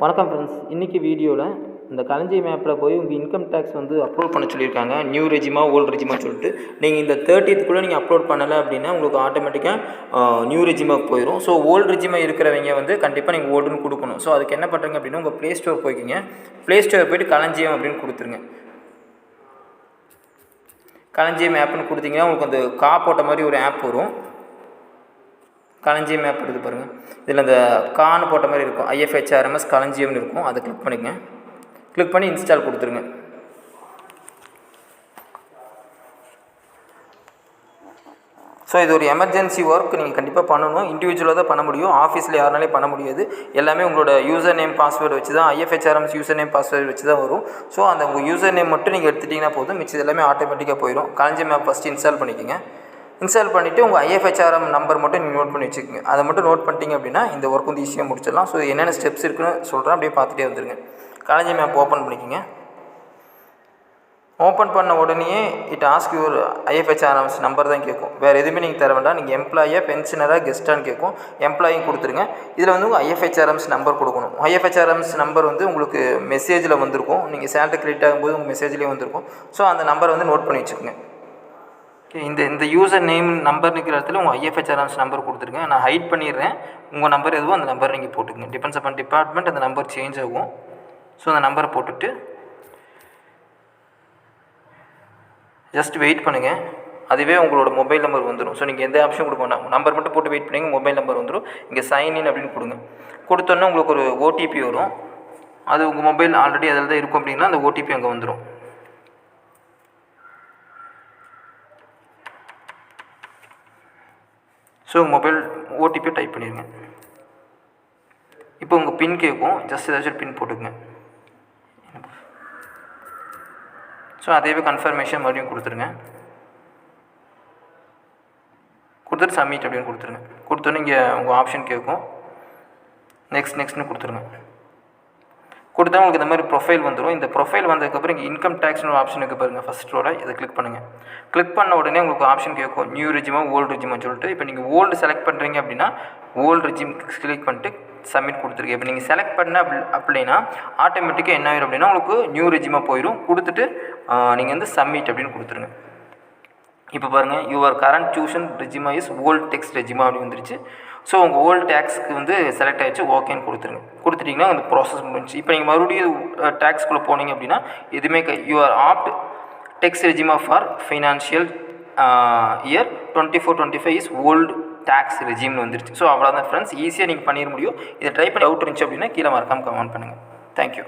வணக்கம் ஃப்ரெண்ட்ஸ் இன்றைக்கி வீடியோவில் இந்த களஞ்சி மேப்பில் போய் உங்கள் இன்கம் டேக்ஸ் வந்து அப்லோட் பண்ண சொல்லியிருக்காங்க. நியூ ரெஜிமா ஓல்டு ரெஜிமா சொல்லிட்டு. நீங்கள் இந்த தேர்ட்டியத்துக்குள்ளே நீங்கள் அப்லோட் பண்ணலை அப்படின்னா உங்களுக்கு ஆட்டோமேட்டிக்காக நியூ ரெஜிமாவுக்கு போயிடும் ஸோ ஓல்டு ரெஜிமா இருக்கிறவங்க வந்து கண்டிப்பாக நீங்கள் ஓல்டுன்னு கொடுக்கணும். ஸோ அதுக்கு என்ன பண்ணுறீங்க அப்படின்னா உங்கள் ப்ளே ஸ்டோர் போய்க்கிங்க. ப்ளே ஸ்டோர் போய்ட்டு களஞ்சியம் அப்படின்னு கொடுத்துருங்க. களஞ்சியம் ஆப்னு கொடுத்தீங்கன்னா உங்களுக்கு அந்த கா போட்ட மாதிரி ஒரு ஆப் வரும். களஞ்சியம் மேப் இருக்குது பாருங்கள் இதில் அந்த கான்னு போட்ட மாதிரி இருக்கும். ஐஎஃப்ஹெச்ஆர்எம்எஸ் களஞ்சியம்னு இருக்கும். அதை கிளிக் பண்ணிக்கங்க. கிளிக் பண்ணி இன்ஸ்டால் கொடுத்துருங்க. ஸோ இது ஒரு எமர்ஜென்சி ஒர்க் நீங்கள் கண்டிப்பாக பண்ணணும். இண்டிவிஜுவலாக தான் பண்ண முடியும். ஆஃபீஸில் யாருனாலே பண்ண முடியாது. எல்லாமே உங்களோட யூசர் நேம் பாஸ்வேர்டு வச்சு தான் ஐஎஃப்ஹெச்ஆர்எம்ஸ் யூசர் நேம் பாஸ்வேர்டு வச்சு தான் வரும். ஸோ அந்த உங்கள் யூசர் நேம் மட்டும் நீங்கள் எடுத்துட்டிங்கன்னா போதும். மிச்சது எல்லாமே ஆட்டோமேட்டிக்காக போயிடும் களஞ்சி மேப் ஃபஸ்ட்டு இன்ஸ்டால் பண்ணிக்கோங்க. இன்ஸ்டால் பண்ணிவிட்டு உங்கள் ஐஎஃப்ஹெச்ஆர்எம் நம்பர் மட்டும் நீங்கள் நோட் பண்ணி வச்சுக்கோங்க. அதை மட்டும் நோட் பண்ணிட்டீங்க அப்படின்னா இந்த ஒர்க் வந்து ஈஸியாக முடிச்சிடலாம். ஸோ என்னென்ன ஸ்டெப்ஸ் இருக்குன்னு சொல்கிறேன் அப்படியே பார்த்துட்டே வந்துருங்க. காலேஜ் மேப் ஓப்பன் பண்ணிக்கோங்க. ஓப்பன் பண்ண உடனே it ask your IFHRMS number தான் கேட்கும். வேறு எதுவுமே நீங்கள் தர வேண்டாம். நீங்கள் எம்ப்ளாயாக பென்ஷனராக கெஸ்ட்டான்னு கேட்கும். எம்ப்ளாயும் கொடுத்துருங்க. இதில் வந்து உங்கள் ஐஎஃப்ஹெச்ஆர்எம்ஸ் நம்பர் கொடுக்கணும். ஐஎஃப்ஹெச்ஆர்எம்ஸ் நம்பர் வந்து உங்களுக்கு மெசேஜில் வந்திருக்கும். நீங்கள் சேலரி கிரெடிட் ஆகும்போது உங்கள் மெசேஜ்லேயே வந்திருக்கும். ஸோ அந்த நம்பரை வந்து நோட் பண்ணி வச்சுக்கோங்க. ஓகே இந்த இந்த யூசர் நேம் நம்பர் நிற்கிற இடத்துல உங்கள் ஐஎஃப்ஹெச்ஆர்எம்ஸ் நம்பர் கொடுத்துருங்க. நான் ஹைட் பண்ணிடுறேன். உங்கள் நம்பர் எதுவோ அந்த நம்பர் நீங்கள் போட்டுக்கங்க. டிபெண்ட்ஸ் அப்பான் டிபார்ட்மெண்ட் அந்த நம்பர் சேஞ்ச் ஆகும். ஸோ அந்த நம்பரை போட்டுட்டு ஜஸ்ட் வெயிட் பண்ணுங்கள் அதுவே உங்களோட மொபைல் நம்பர் வந்துடும் ஸோ நீங்கள் எந்த ஆப்ஷன் கொடுக்க வேண்டாம். நம்பர் மட்டும் போட்டு வெயிட் பண்ணுங்க. மொபைல் நம்பர் வந்துடும் இங்கே சைன் இன் அப்படின்னு கொடுங்க. கொடுத்தோன்னே உங்களுக்கு ஒரு ஓடிபி வரும். அது உங்கள் மொபைல் ஆல்ரெடி அதில் தான் இருக்கும் அப்படின்னா அந்த ஓடிபி அங்கே வந்துடும் ஸோ மொபைல் ஓடிபி டைப் பண்ணிடுங்க இப்போ உங்கள் பின் கேட்கும் ஜஸ்ட் ஏதாச்சும் பின் போட்டுக்குங்க. ஸோ அதேவே கன்ஃபர்மேஷன் மறுபடியும் கொடுத்துருங்க. கொடுத்துட்டு சப்மிட் அப்படின்னு கொடுத்துருங்க. கொடுத்தோன்னே இங்கே உங்கள் ஆப்ஷன் கேட்கும் நெக்ஸ்ட் நெக்ஸ்ட்னு கொடுத்துருங்க. கொடுத்தா உங்களுக்கு இந்த மாதிரி ப்ரொஃபைல் வந்துடும் இந்த ப்ரொஃபைல் வந்ததுக்கப்புறம் இங்கே இன்கம் டேக்ஸ்னு ஒரு ஆப்ஷன் இருக்குது பாருங்கள் ஃபஸ்ட் ரோட இதை கிளிக் பண்ணுங்கள் கிளிக் பண்ண உடனே உங்களுக்கு ஆப்ஷன் கேட்கும். நியூ ரிஜிமா ஓல்டு ரிஜிமா சொல்லிட்டு. இப்போ நீங்கள் ஓல்டு செலக்ட் பண்ணுறீங்க அப்படின்னா ஓல்டு ரிஜிம் கிளிக் பண்ணிட்டு சப்மிட் கொடுத்துருங்க. இப்போ நீங்கள் செலக்ட் பண்ண அப்படி அப்படின்னா ஆட்டோமேட்டிக்காக என்ன ஆயிரும் அப்படின்னா உங்களுக்கு நியூ ரிஜிமா போயிடும் கொடுத்துட்டு நீங்கள் வந்து சப்மிட் அப்படின்னு கொடுத்துருங்க. இப்போ பாருங்கள் யுவர் கரண்ட் டியூஷன் ரெஜிமா இஸ் ஓல்ட் டெக்ஸ் ரெஜிமா அப்படின்னு வந்துருச்சு. ஸோ உங்கள் ஓல்டு டேக்ஸ்க்கு வந்து செலக்ட் ஆகிடுச்சு ஓகேன்னு கொடுத்துருங்க. கொடுத்துட்டிங்கன்னா அந்த ப்ராசஸ் முடிஞ்சு இப்போ நீங்கள் மறுபடியும் டேக்ஸ்குள்ளே போனீங்க அப்படின்னா எதுவுமே your opt tax ரெஜிமா for financial year twenty four twenty five is old tax ரெஜிம்னு வந்துருச்சு. ஸோ அவ்வளோதான் ஃப்ரெண்ட்ஸ் ஈஸியாக நீங்கள் பண்ணிட முடியும். இதை ட்ரை பண்ணி அவுட் இருந்துச்சு அப்படின்னா கீழே மறக்காமல் கமெண்ட் பண்ணுங்கள் தேங்க்யூ